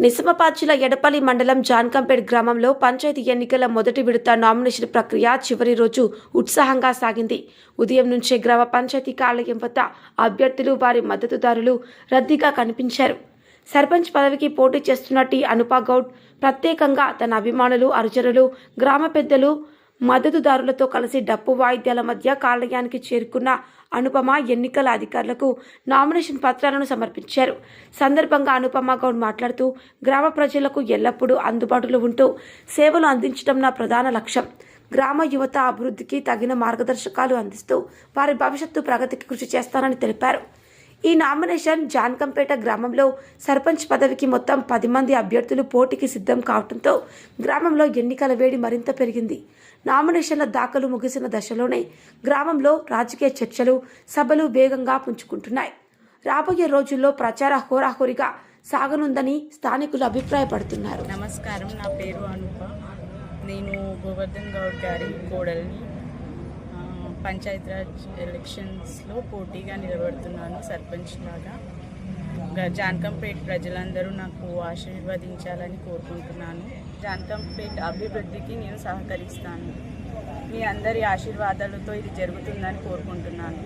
నిజామాబాద్ ఎడపల్లి మండలం జాన్కంపేట్ గ్రామంలో పంచాయతీ ఎన్నికల మొదటి విడత నామినేషన్ ప్రక్రియ చివరి రోజు ఉత్సాహంగా సాగింది. ఉదయం నుంచే గ్రామ పంచాయతీ కార్యాలయం వద్ద అభ్యర్థులు వారి మద్దతుదారులు రద్దీగా కనిపించారు. సర్పంచ్ పదవికి పోటీ చేస్తున్న టి. అనుపా గౌడ్ ప్రత్యేకంగా తన అభిమానులు అనుచరులు గ్రామ పెద్దలు మద్దతుదారులతో కలిసి డప్పు వాయిద్యాల మధ్య కార్యాలయానికి చేరుకున్న అనుపమ ఎన్నికల అధికారులకు నామినేషన్ పత్రాలను సమర్పించారు. సందర్భంగా అనుపమ గౌడ్ మాట్లాడుతూ గ్రామ ప్రజలకు ఎల్లప్పుడూ అందుబాటులో ఉంటూ సేవలు అందించడం నా ప్రధాన లక్ష్యం. గ్రామ యువత అభివృద్ధికి తగిన మార్గదర్శకాలు అందిస్తూ వారి భవిష్యత్తు ప్రగతికి కృషి చేస్తానని తెలిపారు. ఈ నామినేషన్ జాన్కంపేట గ్రామంలో సర్పంచ్ పదవికి మొత్తం పది మంది అభ్యర్థులు పోటీకి సిద్ధం కావడంతో గ్రామంలో ఎన్నికల వేడి మరింత పెరిగింది. నామినేషన్ల దాఖలు ముగిసిన దశలోనే గ్రామంలో రాజకీయ చర్చలు సభలు వేగంగా పుంజుకుంటున్నాయి. రాబోయే రోజుల్లో ప్రచార హోరాహోరిగా సాగనుందని స్థానికులు అభిప్రాయపడుతున్నారు. నమస్కారం నా పేరు అనుప. నేను గోవర్ధన్ గౌడ్ గారి కోడల్ని. పంచాయతీరాజ్ ఎలక్షన్స్లో పోటీగా నిలబడుతున్నాను సర్పంచ్ లాగా జాన్కంపేట్ ప్రజలందరూ నాకు ఆశీర్వదించాలని కోరుకుంటున్నాను. జాన్కంపేట్ అభివృద్ధికి నేను సహకరిస్తాను. మీ అందరి ఆశీర్వాదాలతో ఇది జరుగుతుందని కోరుకుంటున్నాను.